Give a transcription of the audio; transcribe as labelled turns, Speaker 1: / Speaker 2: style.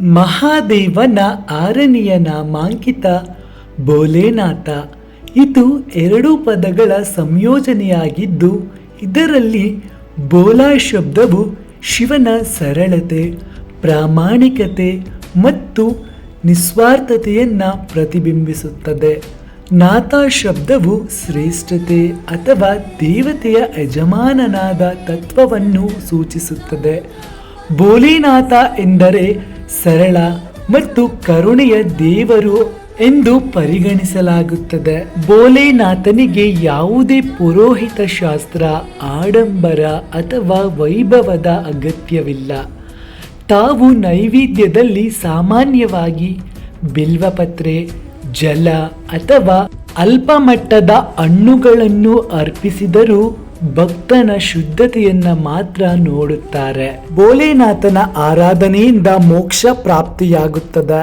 Speaker 1: ಮಹಾದೇವನ ಆರನೆಯ ನಾಮಾಂಕಿತ ಭೋಲೆನಾಥ. ಇದು ಎರಡು ಪದಗಳ ಸಂಯೋಜನೆಯಾಗಿದ್ದು, ಇದರಲ್ಲಿ ಬೋಲಾ ಶಬ್ದವು ಶಿವನ ಸರಳತೆ, ಪ್ರಾಮಾಣಿಕತೆ ಮತ್ತು ನಿಸ್ವಾರ್ಥತೆಯನ್ನು ಪ್ರತಿಬಿಂಬಿಸುತ್ತದೆ. ನಾಥ ಶಬ್ದವು ಶ್ರೇಷ್ಠತೆ ಅಥವಾ ದೇವತೆಯ ಯಜಮಾನನಾದ ತತ್ವವನ್ನು ಸೂಚಿಸುತ್ತದೆ. ಬೋಲಿನಾಥ ಎಂದರೆ ಸರಳ ಮತ್ತು ಕರುಣೆಯ ದೇವರು ಎಂದು ಪರಿಗಣಿಸಲಾಗುತ್ತದೆ. ಭೋಲೆನಾಥನಿಗೆ ಯಾವುದೇ ಪುರೋಹಿತ ಶಾಸ್ತ್ರ, ಆಡಂಬರ ಅಥವಾ ವೈಭವದ ಅಗತ್ಯವಿಲ್ಲ. ತಾವು ನೈವೇದ್ಯದಲ್ಲಿ ಸಾಮಾನ್ಯವಾಗಿ ಬಿಲ್ವಪತ್ರೆ, ಜಲ ಅಥವಾ ಅಲ್ಪಮಟ್ಟದ ಹಣ್ಣುಗಳನ್ನು ಅರ್ಪಿಸಿದರೂ ಭಕ್ತನ ಶುದ್ಧತೆಯನ್ನ ಮಾತ್ರ ನೋಡುತ್ತಾರೆ. ಭೋಲೆನಾಥನ ಆರಾಧನೆಯಿಂದ ಮೋಕ್ಷ ಪ್ರಾಪ್ತಿಯಾಗುತ್ತದೆ.